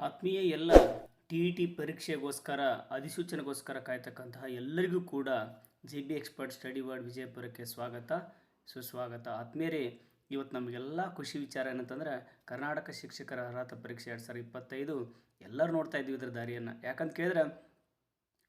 ಆತ್ಮೀಯ ಎಲ್ಲ T E T ಪರೀಕ್ಷೆಗೋಸ್ಕರ, ಅಧಿಸೂಚನೆಗೋಸ್ಕರ ಕಾಯ್ತಕ್ಕಂತಹ ಎಲ್ಲರಿಗೂ ಕೂಡ G B expert study world ವಿಜಯಪುರಕ್ಕೆ ಸ್ವಾಗತ. ಸುಸ್ವಾಗತ. ಆತ್ಮೀಯರೇ, ಇವತ್ತು ನಮಗೆಲ್ಲ ಖುಷಿ ವಿಚಾರ ಏನಂತಂದ್ರೆ, ಕರ್ನಾಟಕ ಶಿಕ್ಷಕರ ಅರ್ಹತಾ ಪರೀಕ್ಷೆ ಎರಡು ಸಾವಿರದ ಇಪ್ಪತ್ತೈದು. ಎಲ್ಲರೂ ನೋಡ್ತಾ ಇದ್ದೀವಿ ಇದ್ರ ದಾರಿಯನ್ನು. ಯಾಕಂತ ಕೇಳಿದ್ರೆ,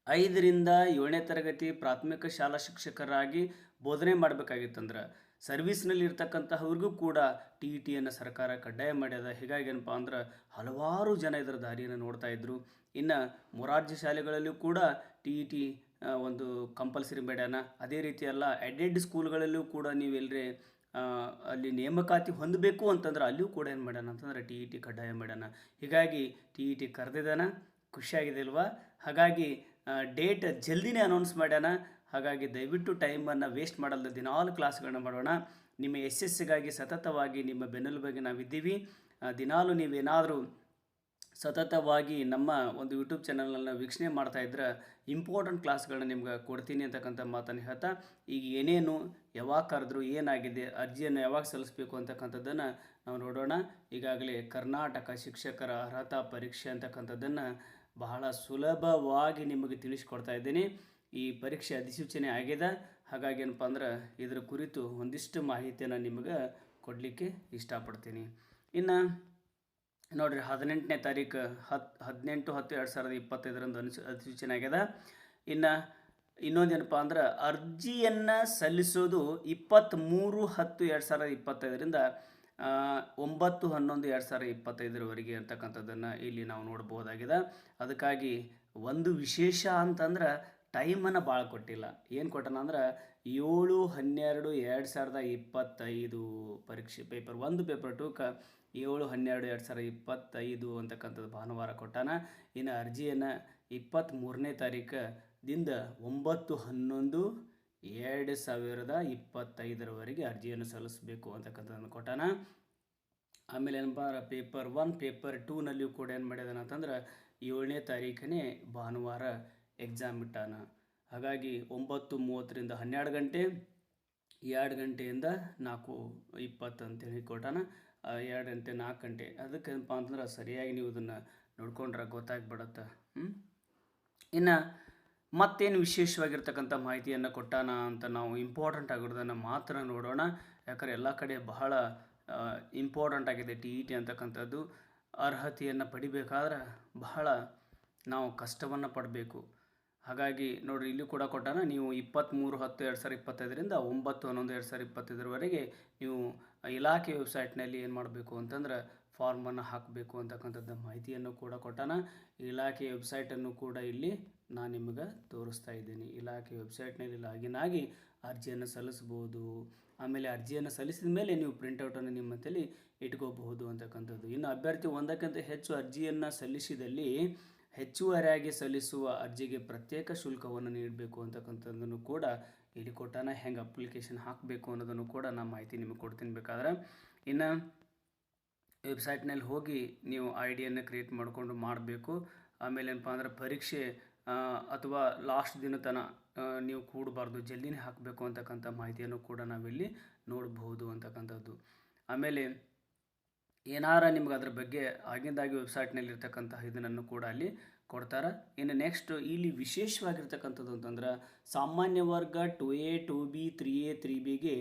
ಐದರಿಂದ ಏಳನೇ ತರಗತಿ ಪ್ರಾಥಮಿಕ ಶಾಲಾ ಶಿಕ್ಷಕರಾಗಿ ಬೋಧನೆ ಮಾಡಬೇಕಾಗಿತ್ತಂದ್ರೆ ಸರ್ವಿಸ್ನಲ್ಲಿ ಇರ್ತಕ್ಕಂತಹವ್ರಿಗೂ ಕೂಡ ಟಿ ಇ ಟಿಯನ್ನು ಸರ್ಕಾರ ಕಡ್ಡಾಯ ಮಾಡ್ಯದ. ಹೀಗಾಗಿ ಏನಪ್ಪ ಅಂದ್ರೆ ಹಲವಾರು ಜನ ಇದರ ದಾರಿಯನ್ನು ನೋಡ್ತಾ ಇದ್ರು. ಇನ್ನು ಮೊರಾರ್ಜಿ ಶಾಲೆಗಳಲ್ಲೂ ಕೂಡ ಟಿ ಇ ಟಿ ಒಂದು ಕಂಪಲ್ಸರಿ ಮಾಡ್ಯಾನ. ಅದೇ ರೀತಿ ಎಲ್ಲ ಎಡೆಡ್ ಸ್ಕೂಲ್ಗಳಲ್ಲೂ ಕೂಡ ನೀವು ಎಲ್ಲರೇ ಅಲ್ಲಿ ನೇಮಕಾತಿ ಹೊಂದಬೇಕು ಅಂತಂದ್ರೆ ಅಲ್ಲಿಯೂ ಕೂಡ ಏನು ಮಾಡ್ಯಾನ ಅಂತಂದ್ರೆ ಟಿ ಇ ಟಿ ಕಡ್ಡಾಯ ಮಾಡ್ಯಾನ. ಹೀಗಾಗಿ ಟಿ ಇ ಟಿ ಕರೆದಿದ್ದಾನ, ಖುಷಿಯಾಗಿದೆ ಅಲ್ವಾ? ಹಾಗಾಗಿ ಡೇಟ್ ಜಲ್ದಿನೇ ಅನೌನ್ಸ್ ಮಾಡ್ಯಾನ. ಹಾಗಾಗಿ ದಯವಿಟ್ಟು ಟೈಮನ್ನು ವೇಸ್ಟ್ ಮಾಡಲ್ದ ದಿನಾಲು ಕ್ಲಾಸ್ಗಳನ್ನ ಮಾಡೋಣ. ನಿಮ್ಮ ಯಶಸ್ಸಿಗಾಗಿ ಸತತವಾಗಿ ನಿಮ್ಮ ಬೆನ್ನೆಲುಬಾಗಿ ನಾವಿದ್ದೀವಿ. ಇದ್ದೀವಿ ದಿನಾಲು ನೀವೇನಾದರೂ ಸತತವಾಗಿ ನಮ್ಮ ಒಂದು ಯೂಟ್ಯೂಬ್ ಚಾನಲನ್ನು ವೀಕ್ಷಣೆ ಮಾಡ್ತಾ ಇದ್ರೆ ಇಂಪಾರ್ಟೆಂಟ್ ಕ್ಲಾಸ್ಗಳನ್ನ ನಿಮ್ಗೆ ಕೊಡ್ತೀನಿ ಅಂತಕ್ಕಂಥ ಮಾತನ್ನು ಹೇಳ್ತಾ, ಈಗ ಏನೇನು ಯಾವಾಗ ಕರೆದ್ರು ಏನಾಗಿದೆ, ಅರ್ಜಿಯನ್ನು ಯಾವಾಗ ಸಲ್ಲಿಸಬೇಕು ಅಂತಕ್ಕಂಥದ್ದನ್ನು ನಾವು ನೋಡೋಣ. ಈಗಾಗಲೇ ಕರ್ನಾಟಕ ಶಿಕ್ಷಕರ ಅರ್ಹತಾ ಪರೀಕ್ಷೆ ಅಂತಕ್ಕಂಥದ್ದನ್ನು ಬಹಳ ಸುಲಭವಾಗಿ ನಿಮಗೆ ತಿಳಿಸ್ಕೊಡ್ತಾ ಇದ್ದೀನಿ. ಈ ಪರೀಕ್ಷೆ ಅಧಿಸೂಚನೆ ಆಗ್ಯದ ಹಾಗಾಗಿ ಏನಪ್ಪ ಅಂದ್ರೆ ಇದರ ಕುರಿತು ಒಂದಿಷ್ಟು ಮಾಹಿತಿಯನ್ನು ನಿಮಗೆ ಕೊಡಲಿಕ್ಕೆ ಇಷ್ಟಪಡ್ತೀನಿ. ಇನ್ನು ನೋಡಿರಿ, ಹದಿನೆಂಟನೇ ತಾರೀಕು ಹತ್ತು ಹದಿನೆಂಟು ಹತ್ತು ಎರಡು ಸಾವಿರದ ಇಪ್ಪತ್ತೈದರಂದು ಅನುಸ, ಅಧಿಸೂಚನೆ ಆಗ್ಯದ ಇನ್ನು ಇನ್ನೊಂದೇನಪ್ಪ ಅಂದ್ರೆ ಅರ್ಜಿಯನ್ನು ಸಲ್ಲಿಸೋದು ಇಪ್ಪತ್ತ್ಮೂರು ಹತ್ತು ಎರಡು ಸಾವಿರದ ಇಪ್ಪತ್ತೈದರಿಂದ ಒಂಬತ್ತು ಹನ್ನೊಂದು ಎರಡು ಸಾವಿರದ ಇಪ್ಪತ್ತೈದರವರೆಗೆ ಅಂತಕ್ಕಂಥದ್ದನ್ನು ಇಲ್ಲಿ ನಾವು ನೋಡ್ಬೋದಾಗಿದೆ ಅದಕ್ಕಾಗಿ ಒಂದು ವಿಶೇಷ ಅಂತಂದ್ರೆ ಟೈಮನ್ನು ಭಾಳ ಕೊಟ್ಟಿಲ್ಲ. ಏನು ಕೊಟ್ಟನ ಅಂದ್ರೆ ಏಳು, ಹನ್ನೆರಡು, ಎರಡು ಸಾವಿರದ ಇಪ್ಪತ್ತೈದು ಪರೀಕ್ಷೆ ಪೇಪರ್, ಒಂದು ಪೇಪರ್ ಟೂಕ್ಕೆ ಏಳು, ಹನ್ನೆರಡು, ಎರಡು ಸಾವಿರದ ಇಪ್ಪತ್ತೈದು ಅಂತಕ್ಕಂಥದ್ದು ಭಾನುವಾರ ಕೊಟ್ಟಾನ. ಇನ್ನು ಅರ್ಜಿಯನ್ನು ಇಪ್ಪತ್ತ್ಮೂರನೇ ತಾರೀಕದಿಂದ ಒಂಬತ್ತು, ಹನ್ನೊಂದು, ಎರಡು ಸಾವಿರದ ಇಪ್ಪತ್ತೈದರವರೆಗೆ ಅರ್ಜಿಯನ್ನು ಸಲ್ಲಿಸಬೇಕು ಅಂತಕ್ಕಂಥದ್ದನ್ನು ಕೊಟ್ಟಾನ. ಆಮೇಲೆ ಏನಪ್ಪ ಪೇಪರ್ ಒನ್, ಪೇಪರ್ ಟೂನಲ್ಲಿಯೂ ಕೂಡ ಏನು ಮಾಡ್ಯದನ ಅಂತಂದ್ರೆ ಏಳನೇ ತಾರೀಕನೇ ಭಾನುವಾರ ಎಕ್ಸಾಮ್ ಇಟ್ಟಾನ ಹಾಗಾಗಿ ಒಂಬತ್ತು ಮೂವತ್ತರಿಂದ ಹನ್ನೆರಡು ಗಂಟೆ, ಎರಡು ಗಂಟೆಯಿಂದ ನಾಲ್ಕು ಇಪ್ಪತ್ತು ಅಂತೇಳಿ ಕೊಟ್ಟಾನ. ಎರಡು ಗಂಟೆ, ನಾಲ್ಕು ಗಂಟೆ. ಅದಕ್ಕೇನಪ್ಪ ಅಂತಂದ್ರೆ ಸರಿಯಾಗಿ ನೀವು ಇದನ್ನು ನೋಡ್ಕೊಂಡ್ರೆ ಗೊತ್ತಾಗ್ಬಿಡತ್ತೆ. ಹ್ಞೂ ಇನ್ನು ಮತ್ತೇನು ವಿಶೇಷವಾಗಿರ್ತಕ್ಕಂಥ ಮಾಹಿತಿಯನ್ನು ಕೊಟ್ಟಾನ ಅಂತ ನಾವು ಇಂಪಾರ್ಟೆಂಟ್ ಆಗಿರೋದನ್ನು ಮಾತ್ರ ನೋಡೋಣ. ಯಾಕಂದ್ರೆ ಎಲ್ಲ ಕಡೆ ಬಹಳ ಇಂಪಾರ್ಟೆಂಟ್ ಆಗಿದೆ ಟಿ ಇ ಟಿ ಅಂತಕ್ಕಂಥದ್ದು. ಅರ್ಹತೆಯನ್ನು ಪಡಿಬೇಕಾದ್ರೆ ಬಹಳ ನಾವು ಕಷ್ಟವನ್ನು ಪಡಬೇಕು. ಹಾಗಾಗಿ ನೋಡಿರಿ, ಇಲ್ಲಿ ಕೂಡ ಕೊಟ್ಟಾನ, ನೀವು ಇಪ್ಪತ್ತ್ಮೂರು ಹತ್ತು, ಎರಡು ಸಾವಿರ ಇಪ್ಪತ್ತೈದರಿಂದ ಒಂಬತ್ತು ಹನ್ನೊಂದು, ಎರಡು ಸಾವಿರ ಇಪ್ಪತ್ತೈದರವರೆಗೆ ನೀವು ಇಲಾಖೆ ವೆಬ್ಸೈಟ್ನಲ್ಲಿ ಏನು ಮಾಡಬೇಕು ಅಂತಂದ್ರೆ ಫಾರ್ಮನ್ನು ಹಾಕಬೇಕು ಅಂತಕ್ಕಂಥದ್ದು ಮಾಹಿತಿಯನ್ನು ಕೂಡ ಕೊಟ್ಟಾನ. ಇಲಾಖೆ ವೆಬ್ಸೈಟನ್ನು ಕೂಡ ಇಲ್ಲಿ ನಾನು ನಿಮಗೆ ತೋರಿಸ್ತಾ ಇದ್ದೀನಿ. ಇಲಾಖೆ ವೆಬ್ಸೈಟ್ನಲ್ಲಿ ಲಾಗಿನ್ ಆಗಿ ಅರ್ಜಿಯನ್ನು ಸಲ್ಲಿಸ್ಬೋದು. ಆಮೇಲೆ ಅರ್ಜಿಯನ್ನು ಸಲ್ಲಿಸಿದ ಮೇಲೆ ನೀವು ಪ್ರಿಂಟೌಟನ್ನು ನಿಮ್ಮ ತಲೆ ಇಟ್ಕೋಬಹುದು ಅಂತಕ್ಕಂಥದ್ದು. ಇನ್ನು ಅಭ್ಯರ್ಥಿ ಒಂದಕ್ಕಿಂತ ಹೆಚ್ಚು ಅರ್ಜಿಯನ್ನು ಸಲ್ಲಿಸಿದಲ್ಲಿ ಹೆಚ್ಚುವರಿಯಾಗಿ ಸಲ್ಲಿಸುವ ಅರ್ಜಿಗೆ ಪ್ರತ್ಯೇಕ ಶುಲ್ಕವನ್ನು ನೀಡಬೇಕು ಅಂತಕ್ಕಂಥದ್ದನ್ನು ಕೂಡ ಇಲ್ಲಿ ಕೊಟ್ಟಾನ ಹೆಂಗೆ ಅಪ್ಲಿಕೇಶನ್ ಹಾಕಬೇಕು ಅನ್ನೋದನ್ನು ಕೂಡ ನಾನು ಮಾಹಿತಿ ನಿಮಗೆ ಕೊಡ್ತೀನಿ. ಬೇಕಾದ್ರೆ ಇನ್ನು ವೆಬ್ಸೈಟ್ನಲ್ಲಿ ಹೋಗಿ ನೀವು ಐ ಡಿಯನ್ನು ಕ್ರಿಯೇಟ್ ಮಾಡಿಕೊಂಡು ಮಾಡಬೇಕು. ಆಮೇಲೆ ಏನಪ್ಪ ಅಂದ್ರೆ ಪರೀಕ್ಷೆ ಅಥವಾ ಲಾಸ್ಟ್ ದಿನ ತನ ನೀವು ಕೂಡಬಾರ್ದು, ಜಲ್ದಿನೇ ಹಾಕಬೇಕು ಅಂತಕ್ಕಂಥ ಮಾಹಿತಿಯನ್ನು ಕೂಡ ನಾವಿಲ್ಲಿ ನೋಡಬಹುದು ಅಂತಕ್ಕಂಥದ್ದು. ಆಮೇಲೆ ಏನಾರ ನಿಮ್ಗೆ ಅದ್ರ ಬಗ್ಗೆ ಆಗಿಂದಾಗಿ ವೆಬ್ಸೈಟ್ನಲ್ಲಿ ಇರ್ತಕ್ಕಂತಹ ಇದನ್ನು ಕೂಡ ಅಲ್ಲಿ ಕೊಡ್ತಾರೆ. ಇನ್ನು ನೆಕ್ಸ್ಟ್ ಇಲ್ಲಿ ವಿಶೇಷವಾಗಿರ್ತಕ್ಕಂಥದ್ದು ಅಂತಂದ್ರೆ ಸಾಮಾನ್ಯ ವರ್ಗ two A two B three A three ಬಿಗೆ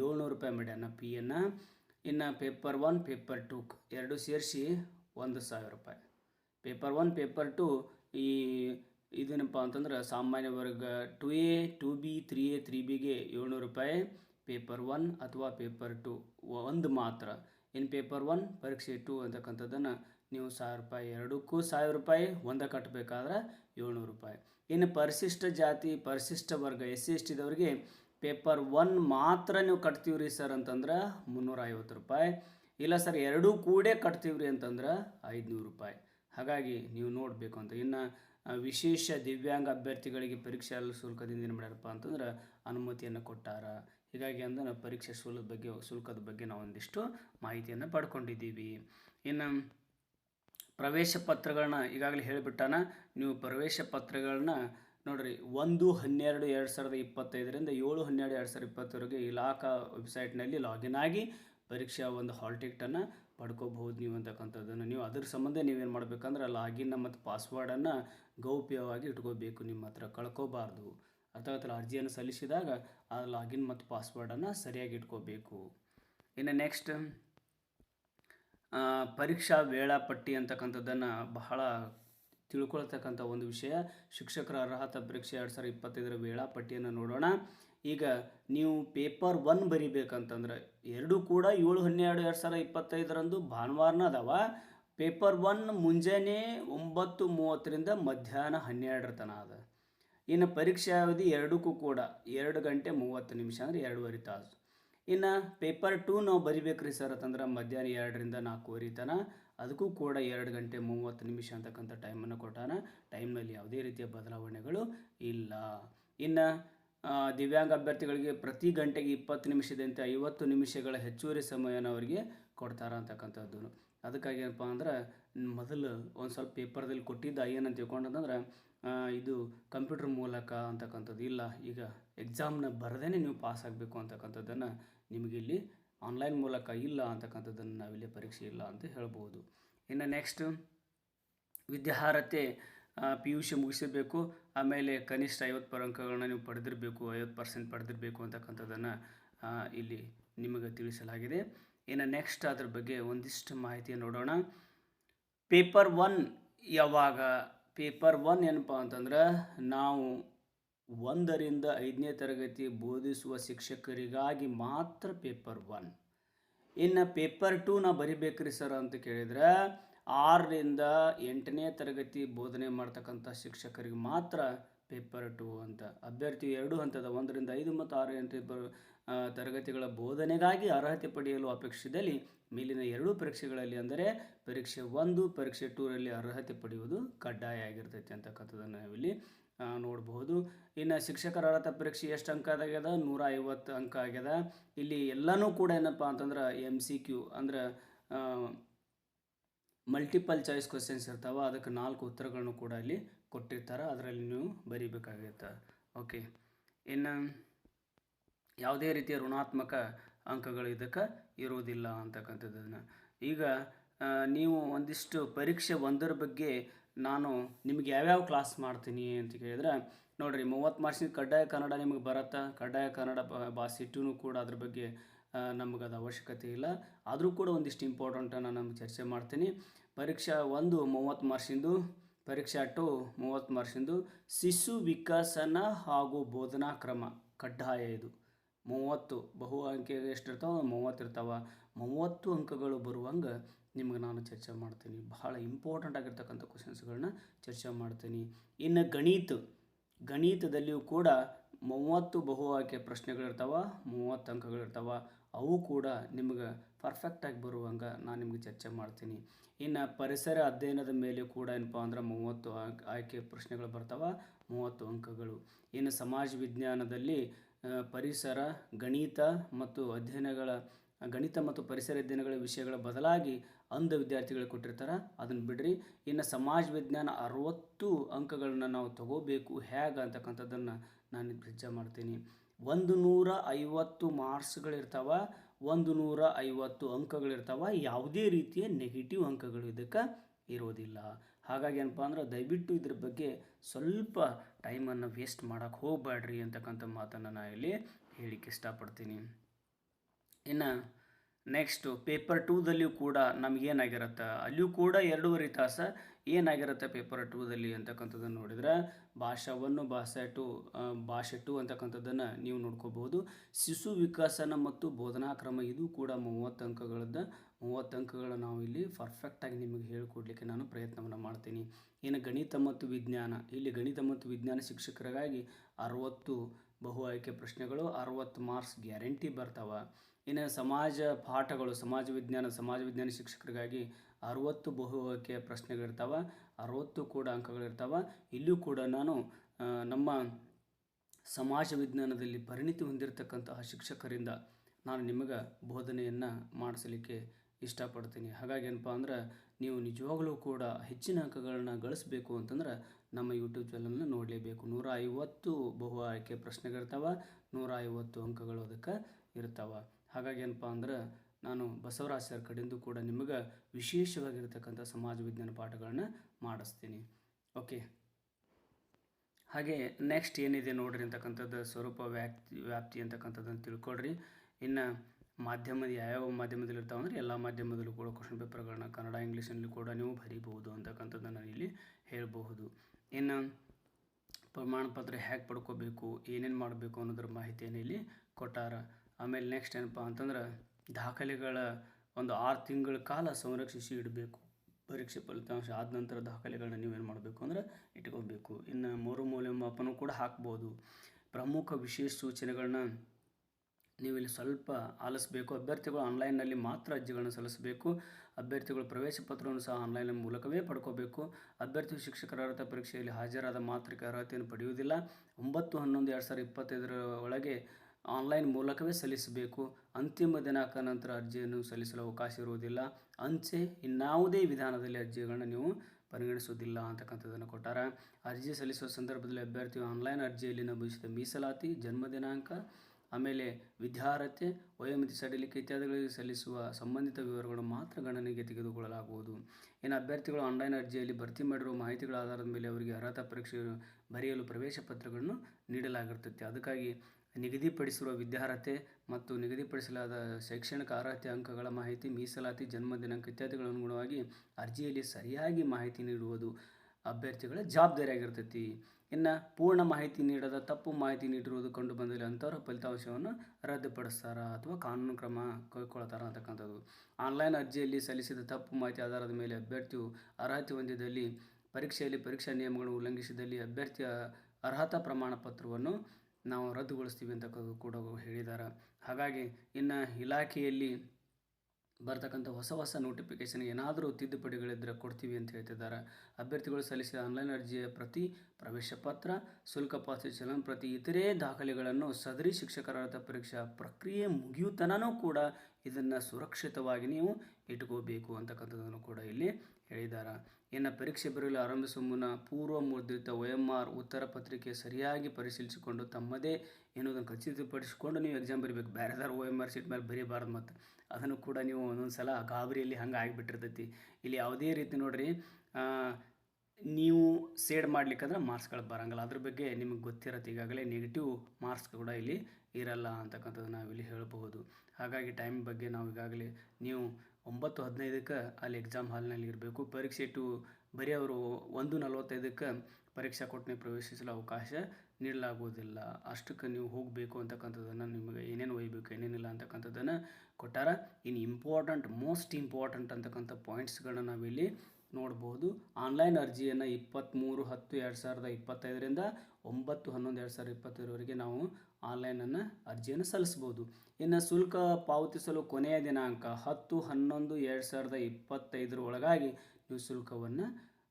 ಏಳ್ನೂರು ರೂಪಾಯಿ ಮಾಡ್ಯಾನ ಪಿಯನ್ನು ಇನ್ನು ಪೇಪರ್ ಒನ್ ಪೇಪರ್ ಟು ಎರಡು ಸೇರಿಸಿ ಒಂದು ಸಾವಿರ ರೂಪಾಯಿ. ಪೇಪರ್ ಒನ್ ಪೇಪರ್ ಟು ಈ ಇದೇನಪ್ಪ ಅಂತಂದ್ರೆ ಸಾಮಾನ್ಯ ವರ್ಗ two A two B three A three ಬಿಗೆ ಏಳ್ನೂರು ರೂಪಾಯಿ. ಪೇಪರ್ ಒನ್ ಅಥವಾ ಪೇಪರ್ ಟು ಒಂದು ಮಾತ್ರ. ಇನ್ನು ಪೇಪರ್ ಒನ್, ಪರೀಕ್ಷೆ ಟು ಅಂತಕ್ಕಂಥದ್ದನ್ನು ನೀವು ಸಾವಿರ ರೂಪಾಯಿ, ಎರಡಕ್ಕೂ ಸಾವಿರ ರೂಪಾಯಿ, ಒಂದ ಕಟ್ಟಬೇಕಾದ್ರೆ ಏಳ್ನೂರು ರೂಪಾಯಿ. ಇನ್ನು ಪರಿಶಿಷ್ಟ ಜಾತಿ, ಪರಿಶಿಷ್ಟ ವರ್ಗ, ಎಸ್ ಸಿ, ಎಸ್ ಟಿದವ್ರಿಗೆ ಪೇಪರ್ ಒನ್ ಮಾತ್ರ ನೀವು ಕಟ್ತೀವ್ರಿ ಸರ್ ಅಂತಂದ್ರೆ ಮುನ್ನೂರ ಐವತ್ತು ರೂಪಾಯಿ. ಇಲ್ಲ ಸರ್, ಎರಡೂ ಕೂಡೇ ಕಟ್ತೀವ್ರಿ ಅಂತಂದ್ರೆ ಐದುನೂರು ರೂಪಾಯಿ. ಹಾಗಾಗಿ ನೀವು ನೋಡಬೇಕು ಅಂತ. ಇನ್ನು ವಿಶೇಷ ದಿವ್ಯಾಂಗ ಅಭ್ಯರ್ಥಿಗಳಿಗೆ ಪರೀಕ್ಷಾ ಶುಲ್ಕದಿಂದ ಏನು ಮಾಡ್ಯಾರಪ್ಪ ಅಂತಂದ್ರೆ ಅನುಮತಿಯನ್ನು ಕೊಟ್ಟಾರ. ಹೀಗಾಗಿ ಅಂದ್ರೆ ಪರೀಕ್ಷೆ ಶುಲ್ಕದ ಬಗ್ಗೆ ಶುಲ್ಕದ ಬಗ್ಗೆ ನಾವು ಒಂದಿಷ್ಟು ಮಾಹಿತಿಯನ್ನು ಪಡ್ಕೊಂಡಿದ್ದೀವಿ. ಇನ್ನು ಪ್ರವೇಶ ಪತ್ರಗಳನ್ನ ಈಗಾಗಲೇ ಹೇಳಿಬಿಟ್ಟಾನ, ನೀವು ಪ್ರವೇಶ ಪತ್ರಗಳನ್ನ ನೋಡ್ರಿ, ಒಂದು ಹನ್ನೆರಡು ಎರಡು ಸಾವಿರದ ಇಪ್ಪತ್ತೈದರಿಂದ ಏಳು ಹನ್ನೆರಡು ಎರಡು ಸಾವಿರದ ಇಪ್ಪತ್ತವರೆಗೆ ಇಲಾಖಾ ವೆಬ್ಸೈಟ್ನಲ್ಲಿ ಲಾಗಿನ್ ಆಗಿ ಪರೀಕ್ಷಾ ಒಂದು ಹಾಲ್ ಟಿಕೆಟನ್ನು ಪಡ್ಕೋಬಹುದು ನೀವು ಅಂತಕ್ಕಂಥದ್ದನ್ನು. ನೀವು ಅದ್ರ ಸಂಬಂಧ ನೀವೇನು ಮಾಡಬೇಕಂದ್ರೆ ಲಾಗಿನ್ ಮತ್ತು ಪಾಸ್ವರ್ಡನ್ನು ಗೌಪ್ಯವಾಗಿ ಇಟ್ಕೋಬೇಕು, ನಿಮ್ಮ ಹತ್ರ ಕಳ್ಕೋಬಾರ್ದು. ಅಥವಾ ಅರ್ಜಿಯನ್ನು ಸಲ್ಲಿಸಿದಾಗ ಆ ಲಾಗಿನ್ ಮತ್ತು ಪಾಸ್ವರ್ಡನ್ನು ಸರಿಯಾಗಿ ಇಟ್ಕೋಬೇಕು. ಇನ್ನು ನೆಕ್ಸ್ಟ್ ಪರೀಕ್ಷಾ ವೇಳಾಪಟ್ಟಿ ಅಂತಕ್ಕಂಥದ್ದನ್ನು ಬಹಳ ತಿಳ್ಕೊಳ್ತಕ್ಕಂಥ ಒಂದು ವಿಷಯ. ಶಿಕ್ಷಕರ ಅರ್ಹತಾ ಪರೀಕ್ಷೆ ಎರಡು ಸಾವಿರದ ಇಪ್ಪತ್ತೈದರ ವೇಳಾಪಟ್ಟಿಯನ್ನು ನೋಡೋಣ. ಈಗ ನೀವು ಪೇಪರ್ ಒನ್ ಬರಿಬೇಕಂತಂದ್ರೆ ಎರಡು ಕೂಡ ಏಳು ಹನ್ನೆರಡು ಎರಡು ಸಾವಿರದ ಇಪ್ಪತ್ತೈದರಂದು ಭಾನುವಾರನ ಅದಾವ. ಪೇಪರ್ ಒನ್ ಮುಂಜಾನೆ ಒಂಬತ್ತು ಮೂವತ್ತರಿಂದ ಮಧ್ಯಾಹ್ನ ಹನ್ನೆರಡರ ತನಕ ಅದ. ಇನ್ನು ಪರೀಕ್ಷಾ ಅವಧಿ ಎರಡಕ್ಕೂ ಕೂಡ ಎರಡು ಗಂಟೆ ಮೂವತ್ತು ನಿಮಿಷ ಅಂದರೆ ಎರಡೂವರೆ ತಾಸು. ಇನ್ನು ಪೇಪರ್ ಟೂ ನಾವು ಬರಿಬೇಕ್ರಿ ಸರ್ ಅಂತಂದ್ರೆ ಮಧ್ಯಾಹ್ನ ಎರಡರಿಂದ ನಾಲ್ಕೂವರೆ ತನ, ಅದಕ್ಕೂ ಕೂಡ ಎರಡು ಗಂಟೆ ಮೂವತ್ತು ನಿಮಿಷ ಅಂತಕ್ಕಂಥ ಟೈಮನ್ನು ಕೊಟ್ಟಾನ. ಟೈಮ್ನಲ್ಲಿ ಯಾವುದೇ ರೀತಿಯ ಬದಲಾವಣೆಗಳು ಇಲ್ಲ. ಇನ್ನು ದಿವ್ಯಾಂಗ ಅಭ್ಯರ್ಥಿಗಳಿಗೆ ಪ್ರತಿ ಗಂಟೆಗೆ ಇಪ್ಪತ್ತು ನಿಮಿಷದಂತೆ ಐವತ್ತು ನಿಮಿಷಗಳ ಹೆಚ್ಚುವರಿ ಸಮಯನ ಅವರಿಗೆ ಕೊಡ್ತಾರ ಅಂತಕ್ಕಂಥದ್ದು ಅದಕ್ಕಾಗಿ ಏನಪ್ಪ ಅಂದ್ರೆ, ಮೊದಲು ಒಂದು ಸ್ವಲ್ಪ ಪೇಪರ್ದಲ್ಲಿ ಕೊಟ್ಟಿದ್ದ ಏನಂತ ತಿಳ್ಕೊಂಡಂದ್ರೆ ಇದು ಕಂಪ್ಯೂಟರ್ ಮೂಲಕ ಅಂತಕ್ಕಂಥದ್ದು. ಇಲ್ಲ, ಈಗ ಎಕ್ಸಾಮ್ನ ಬರದೇ ನೀವು ಪಾಸ್ ಆಗಬೇಕು ಅಂತಕ್ಕಂಥದ್ದನ್ನು ನಿಮಗಿಲ್ಲಿ ಆನ್ಲೈನ್ ಮೂಲಕ ಇಲ್ಲ ಅಂತಕ್ಕಂಥದ್ದನ್ನು ನಾವಿಲ್ಲಿ ಪರೀಕ್ಷೆ ಇಲ್ಲ ಅಂತ ಹೇಳ್ಬೋದು. ಇನ್ನು ನೆಕ್ಸ್ಟ್ ವಿದ್ಯಾರ್ಹತೆ ಪಿ ಯು ಸಿ ಮುಗಿಸಿರಬೇಕು ಆಮೇಲೆ ಕನಿಷ್ಠ ಐವತ್ತು ಅಂಕಗಳನ್ನ ನೀವು ಪಡೆದಿರಬೇಕು, ಐವತ್ತು ಪರ್ಸೆಂಟ್ ಪಡೆದಿರಬೇಕು ಅಂತಕ್ಕಂಥದ್ದನ್ನು ಇಲ್ಲಿ ನಿಮಗೆ ತಿಳಿಸಲಾಗಿದೆ. ಇನ್ನು ನೆಕ್ಸ್ಟ್ ಅದ್ರ ಬಗ್ಗೆ ಒಂದಿಷ್ಟು ಮಾಹಿತಿ ನೋಡೋಣ. ಪೇಪರ್ ಒನ್ ಯಾವಾಗ ಪೇಪರ್ ಒನ್ ಏನಪ್ಪ ಅಂತಂದ್ರೆ ನಾವು ಒಂದರಿಂದ ಐದನೇ ತರಗತಿ ಬೋಧಿಸುವ ಶಿಕ್ಷಕರಿಗಾಗಿ ಮಾತ್ರ ಪೇಪರ್ ಒನ್. ಇನ್ನು ಪೇಪರ್ ಟು ನಾವು ಬರಿಬೇಕ್ರಿ ಸರ್ ಅಂತ ಕೇಳಿದ್ರೆ ಆರರಿಂದ ಎಂಟನೇ ತರಗತಿ ಬೋಧನೆ ಮಾಡ್ತಕ್ಕಂಥ ಶಿಕ್ಷಕರಿಗೆ ಮಾತ್ರ ಪೇಪರ್ ಟು ಅಂತ. ಅಭ್ಯರ್ಥಿ ಎರಡು ಹಂತದ, ಒಂದರಿಂದ ಐದು ಮತ್ತು ಆರು ಎಂಟು ತರಗತಿಗಳ ಬೋಧನೆಗಾಗಿ ಅರ್ಹತೆ ಪಡೆಯಲು ಅಪೇಕ್ಷಿಸಿದಲ್ಲಿ ಮೇಲಿನ ಎರಡೂ ಪರೀಕ್ಷೆಗಳಲ್ಲಿ ಅಂದರೆ ಪರೀಕ್ಷೆ ಒಂದು, ಪರೀಕ್ಷೆ ಟೂರಲ್ಲಿ ಅರ್ಹತೆ ಪಡೆಯುವುದು ಕಡ್ಡಾಯ ಆಗಿರ್ತೈತಿ ಅಂತಕ್ಕಂಥದ್ದನ್ನು ನಾವಿಲ್ಲಿ ನೋಡಬಹುದು. ಇನ್ನು ಶಿಕ್ಷಕರ ಅರ್ಹತಾ ಪರೀಕ್ಷೆ ಎಷ್ಟು ಅಂಕ ಆಗ್ಯದ? ನೂರ ಐವತ್ತು ಅಂಕ ಆಗ್ಯದ. ಇಲ್ಲಿ ಎಲ್ಲನೂ ಕೂಡ ಏನಪ್ಪ ಅಂತಂದ್ರೆ ಎಂ ಸಿ ಕ್ಯೂ ಅಂದ್ರೆ ಮಲ್ಟಿಪಲ್ ಚಾಯ್ಸ್ ಕ್ವಶನ್ಸ್ ಇರ್ತಾವೆ. ಅದಕ್ಕೆ ನಾಲ್ಕು ಉತ್ತರಗಳನ್ನು ಕೂಡ ಇಲ್ಲಿ ಕೊಟ್ಟಿರ್ತಾರೆ. ಅದರಲ್ಲಿ ನೀವು ಬರೀಬೇಕಾಗುತ್ತೆ. ಓಕೆ. ಇನ್ನು ಯಾವುದೇ ರೀತಿಯ ಋಣಾತ್ಮಕ ಅಂಕಗಳು ಇದಕ್ಕೆ ಇರುವುದಿಲ್ಲ ಅಂತಕ್ಕಂಥದ್ದನ್ನು. ಈಗ ನೀವು ಒಂದಿಷ್ಟು ಪರೀಕ್ಷೆ ಒಂದರ ಬಗ್ಗೆ ನಾನು ನಿಮ್ಗೆ ಯಾವ್ಯಾವ ಕ್ಲಾಸ್ ಮಾಡ್ತೀನಿ ಅಂತ ಕೇಳಿದ್ರೆ, ನೋಡಿರಿ ಮೂವತ್ತು ಮಾರ್ಕ್ಸಿನ ಕಡ್ಡಾಯ ಕನ್ನಡ ನಿಮಗೆ ಬರುತ್ತಾ? ಕಡ್ಡಾಯ ಕನ್ನಡ ಭಾಷೆ ಕೂಡ ಅದ್ರ ಬಗ್ಗೆ ನಮಗೆ ಅದು ಅವಶ್ಯಕತೆ ಇಲ್ಲ. ಆದರೂ ಕೂಡ ಒಂದಿಷ್ಟು ಇಂಪಾರ್ಟೆಂಟನ್ನು ನಾನು ಚರ್ಚೆ ಮಾಡ್ತೀನಿ. ಪರೀಕ್ಷಾ ಒಂದು ಮೂವತ್ತು ಮಾರ್ಕ್ಸಿಂದು ಪರೀಕ್ಷಾ ಟು ಮೂವತ್ತು ಮಾರ್ಕ್ಸಿಂದು ಶಿಶು ವಿಕಸನ ಹಾಗೂ ಬೋಧನಾ ಕ್ರಮ, ಕಡ್ಡಾಯ ಇದು. ಮೂವತ್ತು ಬಹು ಅಂಕೆ ಇರ್ತಾವ ಮೂವತ್ತು ಇರ್ತಾವೆ. ಮೂವತ್ತು ಅಂಕಗಳು ಬರುವಂಗೆ ನಿಮಗೆ ನಾನು ಚರ್ಚೆ ಮಾಡ್ತೀನಿ. ಬಹಳ ಇಂಪಾರ್ಟೆಂಟ್ ಆಗಿರ್ತಕ್ಕಂಥ ಕ್ವಶನ್ಸ್ಗಳನ್ನ ಚರ್ಚೆ ಮಾಡ್ತೀನಿ. ಇನ್ನು ಗಣಿತ. ಗಣಿತದಲ್ಲಿಯೂ ಕೂಡ ಮೂವತ್ತು ಬಹು ಆಯ್ಕೆ ಪ್ರಶ್ನೆಗಳಿರ್ತಾವೆ ಮೂವತ್ತು ಅಂಕಗಳಿರ್ತಾವೆ ಅವು ಕೂಡ ನಿಮಗೆ ಪರ್ಫೆಕ್ಟಾಗಿ ಬರುವಂಗೆ ನಾನು ನಿಮಗೆ ಚರ್ಚೆ ಮಾಡ್ತೀನಿ. ಇನ್ನು ಪರಿಸರ ಅಧ್ಯಯನದ ಮೇಲೆ ಕೂಡ ಏನಪ್ಪ ಅಂದ್ರೆ ಮೂವತ್ತು ಆಯ್ಕೆ ಪ್ರಶ್ನೆಗಳು ಬರ್ತಾವೆ, ಮೂವತ್ತು ಅಂಕಗಳು. ಇನ್ನು ಸಮಾಜ ವಿಜ್ಞಾನದಲ್ಲಿ ಪರಿಸರ, ಗಣಿತ ಮತ್ತು ಅಧ್ಯಯನಗಳ, ಗಣಿತ ಮತ್ತು ಪರಿಸರ ಅಧ್ಯಯನಗಳ ವಿಷಯಗಳ ಬದಲಾಗಿ ಅಂಧ ವಿದ್ಯಾರ್ಥಿಗಳಿಗೆ ಕೊಟ್ಟಿರ್ತಾರೆ. ಅದನ್ನು ಬಿಡ್ರಿ. ಇನ್ನು ಸಮಾಜ ವಿಜ್ಞಾನ ಅರವತ್ತು ಅಂಕಗಳನ್ನು ನಾವು ತಗೋಬೇಕು. ಹೇಗೆ ಅಂತಕ್ಕಂಥದ್ದನ್ನು ನಾನು ಚರ್ಚೆ ಮಾಡ್ತೀನಿ. ಒಂದು ನೂರ ಐವತ್ತು ಮಾರ್ಕ್ಸ್ಗಳಿರ್ತಾವ ಒಂದು ನೂರ ಐವತ್ತು ಅಂಕಗಳಿರ್ತಾವ ಯಾವುದೇ ರೀತಿಯ ನೆಗೆಟಿವ್ ಅಂಕಗಳು ಇದಕ್ಕೆ ಇರೋದಿಲ್ಲ. ಹಾಗಾಗಿ ಏನಪ್ಪ ಅಂದ್ರೆ ದಯವಿಟ್ಟು ಇದ್ರ ಬಗ್ಗೆ ಸ್ವಲ್ಪ ಟೈಮನ್ನು ವೇಸ್ಟ್ ಮಾಡೋಕ್ಕೆ ಹೋಗಬೇಡ್ರಿ ಅಂತಕ್ಕಂಥ ಮಾತನ್ನು ನಾನು ಇಲ್ಲಿ ಹೇಳಿಕ್ಕೆ ಇಷ್ಟಪಡ್ತೀನಿ. ಇನ್ನು ನೆಕ್ಸ್ಟು ಪೇಪರ್ ಟೂದಲ್ಲಿಯೂ ಕೂಡ ನಮಗೇನಾಗಿರುತ್ತೆ ಅಲ್ಲಿಯೂ ಕೂಡ ಎರಡೂವರೆ ತಾಸು ಏನಾಗಿರುತ್ತೆ ಪೇಪರ್ ಟೂದಲ್ಲಿ ಅಂತಕ್ಕಂಥದ್ದನ್ನು ನೋಡಿದ್ರೆ? ಭಾಷಾ ಒನ್ನು ಭಾಷೆ ಟು ಭಾಷೆ ಟು ಅಂತಕ್ಕಂಥದ್ದನ್ನು ನೀವು ನೋಡ್ಕೋಬಹುದು. ಶಿಶು ವಿಕಸನ ಮತ್ತು ಬೋಧನಾ ಕ್ರಮ ಇದು ಕೂಡ ಮೂವತ್ತು ಅಂಕಗಳದ್ದು ಮೂವತ್ತು ಅಂಕಗಳು ನಾವು ಇಲ್ಲಿ ಪರ್ಫೆಕ್ಟಾಗಿ ನಿಮಗೆ ಹೇಳಿಕೊಡ್ಲಿಕ್ಕೆ ನಾನು ಪ್ರಯತ್ನವನ್ನು ಮಾಡ್ತೀನಿ. ಇನ್ನು ಗಣಿತ ಮತ್ತು ವಿಜ್ಞಾನ, ಇಲ್ಲಿ ಗಣಿತ ಮತ್ತು ವಿಜ್ಞಾನ ಶಿಕ್ಷಕರಿಗಾಗಿ ಅರವತ್ತು ಬಹು ಆಯ್ಕೆ ಪ್ರಶ್ನೆಗಳು, ಅರವತ್ತು ಮಾರ್ಕ್ಸ್ ಗ್ಯಾರಂಟಿ ಬರ್ತಾವೆ. ಇನ್ನು ಸಮಾಜ ಪಾಠಗಳು, ಸಮಾಜ ವಿಜ್ಞಾನ ಸಮಾಜ ವಿಜ್ಞಾನ ಶಿಕ್ಷಕರಿಗಾಗಿ ಅರವತ್ತು ಬಹು ಆಯ್ಕೆ ಪ್ರಶ್ನೆಗಳಿರ್ತಾವೆ, ಅರವತ್ತು ಕೂಡ ಅಂಕಗಳಿರ್ತಾವೆ. ಇಲ್ಲೂ ಕೂಡ ನಾನು ನಮ್ಮ ಸಮಾಜ ವಿಜ್ಞಾನದಲ್ಲಿ ಪರಿಣಿತಿ ಹೊಂದಿರತಕ್ಕಂತಹ ಶಿಕ್ಷಕರಿಂದ ನಾನು ನಿಮಗೆ ಬೋಧನೆಯನ್ನು ಮಾಡಿಸಲಿಕ್ಕೆ ಇಷ್ಟಪಡ್ತೀನಿ. ಹಾಗಾಗಿ ಏನಪ್ಪ ಅಂದ್ರೆ ನೀವು ನಿಜವಾಗಲೂ ಕೂಡ ಹೆಚ್ಚಿನ ಅಂಕಗಳನ್ನ ಗಳಿಸಬೇಕು ಅಂತಂದ್ರೆ ನಮ್ಮ ಯೂಟ್ಯೂಬ್ ಚಾನಲ್ನ ನೋಡಲೇಬೇಕು. ನೂರ ಐವತ್ತು ಬಹು ಆಯ್ಕೆ ಪ್ರಶ್ನೆಗಳಿರ್ತಾವೆ ನೂರ ಐವತ್ತು ಅಂಕಗಳು ಅದಕ್ಕೆ ಇರ್ತಾವೆ. ಹಾಗಾಗಿ ಏನಪ್ಪ ಅಂದ್ರೆ ನಾನು ಬಸವರಾಜ್ ಸರ್ ಕಡೆಯಿಂದ ಕೂಡ ನಿಮಗೆ ವಿಶೇಷವಾಗಿರ್ತಕ್ಕಂಥ ಸಮಾಜ ವಿಜ್ಞಾನ ಪಾಠಗಳನ್ನ ಮಾಡಿಸ್ತೀನಿ. ಓಕೆ. ಹಾಗೆ ನೆಕ್ಸ್ಟ್ ಏನಿದೆ ನೋಡ್ರಿ ಅಂತಕ್ಕಂಥದ್ದು, ಸ್ವರೂಪ ವ್ಯಾಪ್ತಿ ವ್ಯಾಪ್ತಿ ಅಂತಕ್ಕಂಥದ್ದನ್ನು ತಿಳ್ಕೊಳ್ರಿ. ಇನ್ನು ಮಾಧ್ಯಮದ ಯಾವ್ಯಾವ ಮಾಧ್ಯಮದಲ್ಲಿ ಇರ್ತಾವೆ ಅಂದರೆ ಎಲ್ಲ ಮಾಧ್ಯಮದಲ್ಲೂ ಕೂಡ ಕ್ವಶನ್ ಪೇಪರ್ಗಳನ್ನ ಕನ್ನಡ ಇಂಗ್ಲೀಷಲ್ಲಿ ಕೂಡ ನೀವು ಬರೀಬಹುದು ಅಂತಕ್ಕಂಥದ್ದನ್ನು ಇಲ್ಲಿ ಹೇಳಬಹುದು. ಇನ್ನು ಪ್ರಮಾಣ ಪತ್ರ ಹೇಗೆ ಪಡ್ಕೋಬೇಕು, ಏನೇನು ಮಾಡಬೇಕು ಅನ್ನೋದ್ರ ಮಾಹಿತಿಯನ್ನು ಇಲ್ಲಿ ಕೊಟ್ಟಾರ. ಆಮೇಲೆ ನೆಕ್ಸ್ಟ್ ಏನಪ್ಪ ಅಂತಂದ್ರೆ ದಾಖಲೆಗಳ ಒಂದು ಆರು ತಿಂಗಳ ಕಾಲ ಸಂರಕ್ಷಿಸಿ ಇಡಬೇಕು. ಪರೀಕ್ಷೆ ಫಲಿತಾಂಶ ಆದ ನಂತರ ದಾಖಲೆಗಳನ್ನ ನೀವೇನು ಮಾಡಬೇಕು ಅಂದ್ರೆ ಇಟ್ಕೋಬೇಕು. ಇನ್ನು ಮರು ಮೌಲ್ಯಮಾಪನ ಕೂಡ ಹಾಕ್ಬೋದು. ಪ್ರಮುಖ ವಿಶೇಷ ಸೂಚನೆಗಳನ್ನ ನೀವು ಇಲ್ಲಿ ಸ್ವಲ್ಪ ಆಲಿಸಬೇಕು. ಅಭ್ಯರ್ಥಿಗಳು ಆನ್ಲೈನ್ನಲ್ಲಿ ಮಾತ್ರ ಅರ್ಜಿಗಳನ್ನು ಸಲ್ಲಿಸಬೇಕು. ಅಭ್ಯರ್ಥಿಗಳು ಪ್ರವೇಶ ಪತ್ರವನ್ನು ಸಹ ಆನ್ಲೈನ್ ಮೂಲಕವೇ ಪಡ್ಕೋಬೇಕು. ಅಭ್ಯರ್ಥಿ ಶಿಕ್ಷಕರ ಅರ್ಹತಾ ಪರೀಕ್ಷೆಯಲ್ಲಿ ಹಾಜರಾದ ಮಾತ್ರಕ್ಕೆ ಅರ್ಹತೆಯನ್ನು ಪಡೆಯುವುದಿಲ್ಲ. ಒಂಬತ್ತು, ಹನ್ನೊಂದು, ಎರಡು ಸಾವಿರದ ಇಪ್ಪತ್ತೈದರ ಒಳಗೆ ಆನ್ಲೈನ್ ಮೂಲಕವೇ ಸಲ್ಲಿಸಬೇಕು. ಅಂತಿಮ ದಿನಾಂಕ ನಂತರ ಅರ್ಜಿಯನ್ನು ಸಲ್ಲಿಸಲು ಅವಕಾಶ ಇರುವುದಿಲ್ಲ. ಅಂಚೆ ಇನ್ನಾವುದೇ ವಿಧಾನದಲ್ಲಿ ಅರ್ಜಿಗಳನ್ನು ನೀವು ಪರಿಗಣಿಸುವುದಿಲ್ಲ ಅಂತಕ್ಕಂಥದ್ದನ್ನು ಕೊಟ್ಟಾರ. ಅರ್ಜಿ ಸಲ್ಲಿಸುವ ಸಂದರ್ಭದಲ್ಲಿ ಅಭ್ಯರ್ಥಿಯು ಆನ್ಲೈನ್ ಅರ್ಜಿಯಲ್ಲಿ ನಮೂದಿಸಿದ ಮೀಸಲಾತಿ, ಜನ್ಮ ದಿನಾಂಕ ಆಮೇಲೆ ವಿದ್ಯಾರ್ಹತೆ, ವಯೋಮಿತಿ ಸಡಿಲಿಕೆ ಇತ್ಯಾದಿಗಳಿಗೆ ಸಲ್ಲಿಸುವ ಸಂಬಂಧಿತ ವಿವರಗಳು ಮಾತ್ರ ಗಣನೆಗೆ ತೆಗೆದುಕೊಳ್ಳಲಾಗುವುದು. ಇನ್ನು ಅಭ್ಯರ್ಥಿಗಳು ಆನ್ಲೈನ್ ಅರ್ಜಿಯಲ್ಲಿ ಭರ್ತಿ ಮಾಡಿರುವ ಮಾಹಿತಿಗಳ ಆಧಾರದ ಮೇಲೆ ಅವರಿಗೆ ಅರ್ಹತಾ ಪರೀಕ್ಷೆ ಬರೆಯಲು ಪ್ರವೇಶ ಪತ್ರಗಳನ್ನು ನೀಡಲಾಗಿರ್ತೈತೆ ಅದಕ್ಕಾಗಿ ನಿಗದಿಪಡಿಸಿರುವ ವಿದ್ಯಾರ್ಹತೆ ಮತ್ತು ನಿಗದಿಪಡಿಸಲಾದ ಶೈಕ್ಷಣಿಕ ಅರ್ಹತೆ ಅಂಕಗಳ ಮಾಹಿತಿ, ಮೀಸಲಾತಿ, ಜನ್ಮ ದಿನಾಂಕ ಇತ್ಯಾದಿಗಳ ಅನುಗುಣವಾಗಿ ಅರ್ಜಿಯಲ್ಲಿ ಸರಿಯಾಗಿ ಮಾಹಿತಿ ನೀಡುವುದು ಅಭ್ಯರ್ಥಿಗಳ ಜವಾಬ್ದಾರಿಯಾಗಿರ್ತೈತಿ ಇನ್ನು ಪೂರ್ಣ ಮಾಹಿತಿ ನೀಡದ ತಪ್ಪು ಮಾಹಿತಿ ನೀಡಿರುವುದು ಕಂಡು ಬಂದಲ್ಲಿ ಅಂಥವ್ರ ಫಲಿತಾಂಶವನ್ನು ರದ್ದುಪಡಿಸ್ತಾರ ಅಥವಾ ಕಾನೂನು ಕ್ರಮ ಕೈಗೊಳ್ತಾರ ಅಂತಕ್ಕಂಥದ್ದು. ಆನ್ಲೈನ್ ಅರ್ಜಿಯಲ್ಲಿ ಸಲ್ಲಿಸಿದ ತಪ್ಪು ಮಾಹಿತಿ ಆಧಾರದ ಮೇಲೆ ಅಭ್ಯರ್ಥಿಯು ಅರ್ಹತೆ ಹೊಂದಿದಲ್ಲಿ ಪರೀಕ್ಷೆಯಲ್ಲಿ ಪರೀಕ್ಷಾ ನಿಯಮಗಳನ್ನು ಉಲ್ಲಂಘಿಸಿದಲ್ಲಿ ಅಭ್ಯರ್ಥಿಯ ಅರ್ಹತಾ ಪ್ರಮಾಣ ಪತ್ರವನ್ನು ನಾವು ರದ್ದುಗೊಳಿಸ್ತೀವಿ ಅಂತಕ್ಕಂಥದ್ದು ಕೂಡ ಹೇಳಿದ್ದಾರೆ ಹಾಗಾಗಿ ಇನ್ನು ಇಲಾಖೆಯಲ್ಲಿ ಬರ್ತಕ್ಕಂಥ ಹೊಸ ಹೊಸ ನೋಟಿಫಿಕೇಶನ್ ಏನಾದರೂ ತಿದ್ದುಪಡಿಗಳಿದ್ದರೆ ಕೊಡ್ತೀವಿ ಅಂತ ಹೇಳ್ತಿದ್ದಾರೆ. ಅಭ್ಯರ್ಥಿಗಳು ಸಲ್ಲಿಸಿದ ಆನ್ಲೈನ್ ಅರ್ಜಿಯ ಪ್ರತಿ ಪ್ರವೇಶ ಪತ್ರ, ಶುಲ್ಕ ಪಾವತಿ ಚಲನ ಪ್ರತಿ ಇತರೆ ದಾಖಲೆಗಳನ್ನು ಸದರಿ ಶಿಕ್ಷಕರ ಪರೀಕ್ಷಾ ಪ್ರಕ್ರಿಯೆ ಮುಗಿಯುತ್ತನೂ ಕೂಡ ಇದನ್ನು ಸುರಕ್ಷಿತವಾಗಿ ನೀವು ಇಟ್ಕೋಬೇಕು ಅಂತಕ್ಕಂಥದ್ದನ್ನು ಕೂಡ ಇಲ್ಲಿ ಹೇಳಿದ್ದಾರೆ? ಇನ್ನು ಪರೀಕ್ಷೆ ಬರೆಯಲು ಆರಂಭಿಸುವ ಮುನ್ನ ಪೂರ್ವ ಮುದ್ರಿತ ಒ ಉತ್ತರ ಪತ್ರಿಕೆ ಸರಿಯಾಗಿ ಪರಿಶೀಲಿಸಿಕೊಂಡು ತಮ್ಮದೇ ಏನೋದನ್ನು ಖಚಿತಪಡಿಸಿಕೊಂಡು ನೀವು ಎಕ್ಸಾಮ್ ಬರೀಬೇಕು. ಬೇರೆದಾರು ಒ ಎಂ ಆರ್ ಸೀಟ್ ಮೇಲೆ ಬರೀಬಾರ್ದು ಮತ್ತು. ಅದನ್ನು ಕೂಡ ನೀವು ಒಂದೊಂದು ಸಲ ಗಾಬರಿಯಲ್ಲಿ ಹಂಗೆ ಆಗಿಬಿಟ್ಟಿರ್ತೈತಿ. ಇಲ್ಲಿ ಯಾವುದೇ ರೀತಿ ನೋಡಿರಿ ನೀವು ಸೇಡ್ ಮಾಡ್ಲಿಕ್ಕಂದ್ರೆ ಮಾರ್ಕ್ಸ್ಗಳು ಬರೋಂಗಿಲ್ಲ. ಅದ್ರ ಬಗ್ಗೆ ನಿಮಗೆ ಗೊತ್ತಿರತ್ತೆ. ಈಗಾಗಲೇ ನೆಗೆಟಿವ್ ಮಾರ್ಕ್ಸ್ ಕೂಡ ಇಲ್ಲಿ ಇರಲ್ಲ ಅಂತಕ್ಕಂಥದ್ದು ನಾವಿಲ್ಲಿ ಹೇಳಬಹುದು. ಹಾಗಾಗಿ ಟೈಮ್ ಬಗ್ಗೆ ನಾವು ಈಗಾಗಲೇ ನೀವು ಒಂಬತ್ತು ಹದಿನೈದಕ್ಕೆ ಅಲ್ಲಿ ಎಕ್ಸಾಮ್ ಹಾಲ್ನಲ್ಲಿ ಇರಬೇಕು. ಪರೀಕ್ಷೆ ಟು ಬರೀ ಅವರು ಒಂದು ನಲವತ್ತೈದಕ್ಕೆ ಪರೀಕ್ಷಾ ಕೊಟ್ಟನೆ ಪ್ರವೇಶಿಸಲು ಅವಕಾಶ ನೀಡಲಾಗುವುದಿಲ್ಲ. ಅಷ್ಟಕ್ಕೆ ನೀವು ಹೋಗಬೇಕು ಅಂತಕ್ಕಂಥದ್ದನ್ನು ನಿಮಗೆ ಏನೇನು ಒಯ್ಯಬೇಕು ಏನೇನಿಲ್ಲ ಅಂತಕ್ಕಂಥದ್ದನ್ನು ಕೊಟ್ಟಾರ. ಇನ್ನು ಇಂಪಾರ್ಟೆಂಟ್ ಮೋಸ್ಟ್ ಇಂಪಾರ್ಟೆಂಟ್ ಅಂತಕ್ಕಂಥ ಪಾಯಿಂಟ್ಸ್ಗಳನ್ನ ನಾವಿಲ್ಲಿ ನೋಡ್ಬೋದು. ಆನ್ಲೈನ್ ಅರ್ಜಿಯನ್ನು ಇಪ್ಪತ್ತ್ಮೂರು ಹತ್ತು ಎರಡು ಸಾವಿರದ ಇಪ್ಪತ್ತೈದರಿಂದ ಒಂಬತ್ತು ಹನ್ನೊಂದು ಎರಡು ಸಾವಿರದ ಇಪ್ಪತ್ತೈದರವರೆಗೆ ನಾವು ಆನ್ಲೈನನ್ನು ಅರ್ಜಿಯನ್ನು ಸಲ್ಲಿಸ್ಬೋದು ಇನ್ನು ಶುಲ್ಕ ಪಾವತಿಸಲು ಕೊನೆಯ ದಿನಾಂಕ ಹತ್ತು ಹನ್ನೊಂದು ಎರಡು ಸಾವಿರದ ಇಪ್ಪತ್ತೈದರ ಒಳಗಾಗಿ ನೀವು ಶುಲ್ಕವನ್ನು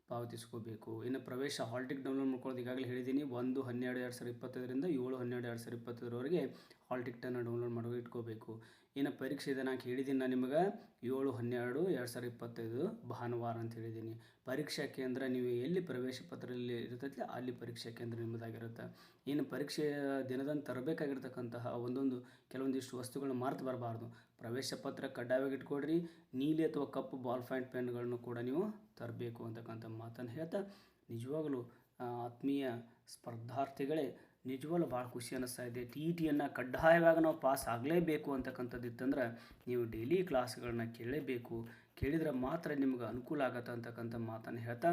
ಪಾವತಿಸ್ಕೋಬೇಕು. ಇನ್ನು ಪ್ರವೇಶ ಹಾಲ್ ಟಿಕೆಟ್ ಡೌನ್ಲೋಡ್ ಮಾಡ್ಕೊಳ್ಳೋದು ಈಗಾಗಲೇ ಹೇಳಿದ್ದೀನಿ. ಒಂದು, ಹನ್ನೆರಡು, ಎರಡು ಸಾವಿರದ ಇಪ್ಪತ್ತೈದರಿಂದ ಏಳು, ಹನ್ನೆರಡು, ಎರಡು ಸಾವಿರದ ಇಪ್ಪತ್ತೈದರವರೆಗೆ ಹಾಲ್ ಟಿಕೆಟನ್ನು ಡೌನ್ಲೋಡ್ ಮಾಡೋ ಇಟ್ಕೋಬೇಕು. ಇನ್ನು ಪರೀಕ್ಷೆ ದಿನಾಂಕ ಹೇಳಿದ್ದೀನಿ ನಾನು ನಿಮಗೆ. ಏಳು, ಹನ್ನೆರಡು, ಎರಡು ಸಾವಿರದ ಇಪ್ಪತ್ತೈದು ಭಾನುವಾರ ಅಂತ ಹೇಳಿದ್ದೀನಿ. ಪರೀಕ್ಷಾ ಕೇಂದ್ರ ನೀವು ಎಲ್ಲಿ ಪ್ರವೇಶ ಪತ್ರದಲ್ಲಿ ಇರ್ತೈತಿ ಅಲ್ಲಿ ಪರೀಕ್ಷಾ ಕೇಂದ್ರ ನಿಮ್ಮದಾಗಿರುತ್ತೆ. ಇನ್ನು ಪರೀಕ್ಷೆಯ ದಿನದಂದು ತರಬೇಕಾಗಿರ್ತಕ್ಕಂತಹ ಒಂದೊಂದು ಕೆಲವೊಂದಿಷ್ಟು ವಸ್ತುಗಳನ್ನ ಮಾರ್ತು ಬರಬಾರ್ದು. ಪ್ರವೇಶ ಪತ್ರ ಕಡ್ಡಾಯವಾಗಿ ಇಟ್ಕೊಡ್ರಿ. ನೀಲಿ ಅಥವಾ ಕಪ್ಪು ಬಾಲ್ ಪಾಯಿಂಟ್, ಪೆನ್ಗಳನ್ನು ಕೂಡ ನೀವು ತರಬೇಕು ಅಂತಕ್ಕಂಥ ಮಾತನ್ನು ಹೇಳ್ತಾ ನಿಜವಾಗಲೂ ಆತ್ಮೀಯ ಸ್ಪರ್ಧಾರ್ಥಿಗಳೇ ನಿಜವಾಗ್ಲೂ ಭಾಳ ಖುಷಿ ಅನ್ನಿಸ್ತಾ ಇದೆ. ಟಿ ಇ ಟಿಯನ್ನು ಕಡ್ಡಾಯವಾಗಿ ನಾವು ಪಾಸ್ ಆಗಲೇಬೇಕು ಅಂತಕ್ಕಂಥದ್ದು ಇತ್ತಂದ್ರೆ ನೀವು ಡೈಲಿ ಕ್ಲಾಸ್ಗಳನ್ನ ಕೇಳಲೇಬೇಕು. ಕೇಳಿದ್ರೆ ಮಾತ್ರ ನಿಮ್ಗೆ ಅನುಕೂಲ ಆಗತ್ತೆ ಅಂತಕ್ಕಂಥ ಮಾತನ್ನು ಹೇಳ್ತಾ,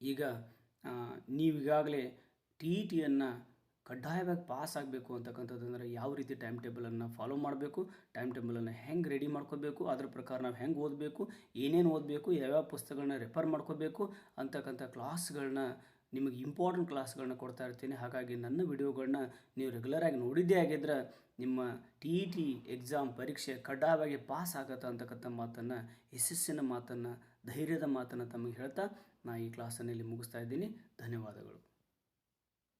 ಈಗ ನೀವು ಈಗಾಗಲೇ ಟಿ ಇ ಟಿಯನ್ನು ಕಡ್ಡಾಯವಾಗಿ ಪಾಸ್ ಆಗಬೇಕು ಅಂತಕ್ಕಂಥದ್ದಂದ್ರೆ ಯಾವ ರೀತಿ ಟೈಮ್ ಟೇಬಲನ್ನು ಫಾಲೋ ಮಾಡಬೇಕು ಟೈಮ್ ಟೇಬಲನ್ನು ಹೆಂಗೆ ರೆಡಿ ಮಾಡ್ಕೋಬೇಕು, ಅದ್ರ ಪ್ರಕಾರ ನಾವು ಹೆಂಗೆ ಓದಬೇಕು, ಏನೇನು ಓದಬೇಕು, ಯಾವ್ಯಾವ ಪುಸ್ತಕಗಳನ್ನ ರೆಫರ್ ಮಾಡ್ಕೋಬೇಕು ಅಂತಕ್ಕಂಥ ಕ್ಲಾಸ್ಗಳನ್ನ ನಿಮಗೆ ಇಂಪಾರ್ಟೆಂಟ್ ಕ್ಲಾಸ್ಗಳನ್ನ ಕೊಡ್ತಾ ಇರ್ತೀನಿ. ಹಾಗಾಗಿ ನನ್ನ ವಿಡಿಯೋಗಳನ್ನ ನೀವು ರೆಗ್ಯುಲರಾಗಿ ನೋಡಿದ್ದೇ ಆಗಿದ್ರೆ ನಿಮ್ಮ ಟಿ ಇ ಟಿ ಎಕ್ಸಾಮ್ ಪರೀಕ್ಷೆ ಕಡ್ಡಾಯವಾಗಿ ಪಾಸ್ ಆಗತ್ತೆ ಅಂತಕ್ಕಂಥ ಮಾತನ್ನು, ಯಶಸ್ಸಿನ ಮಾತನ್ನು, ಧೈರ್ಯದ ಮಾತನ್ನು ತಮಗೆ ಹೇಳ್ತಾ ನಾನು ಈ ಕ್ಲಾಸನ್ನು ಇಲ್ಲಿ ಮುಗಿಸ್ತಾ ಇದ್ದೀನಿ. ಧನ್ಯವಾದಗಳು.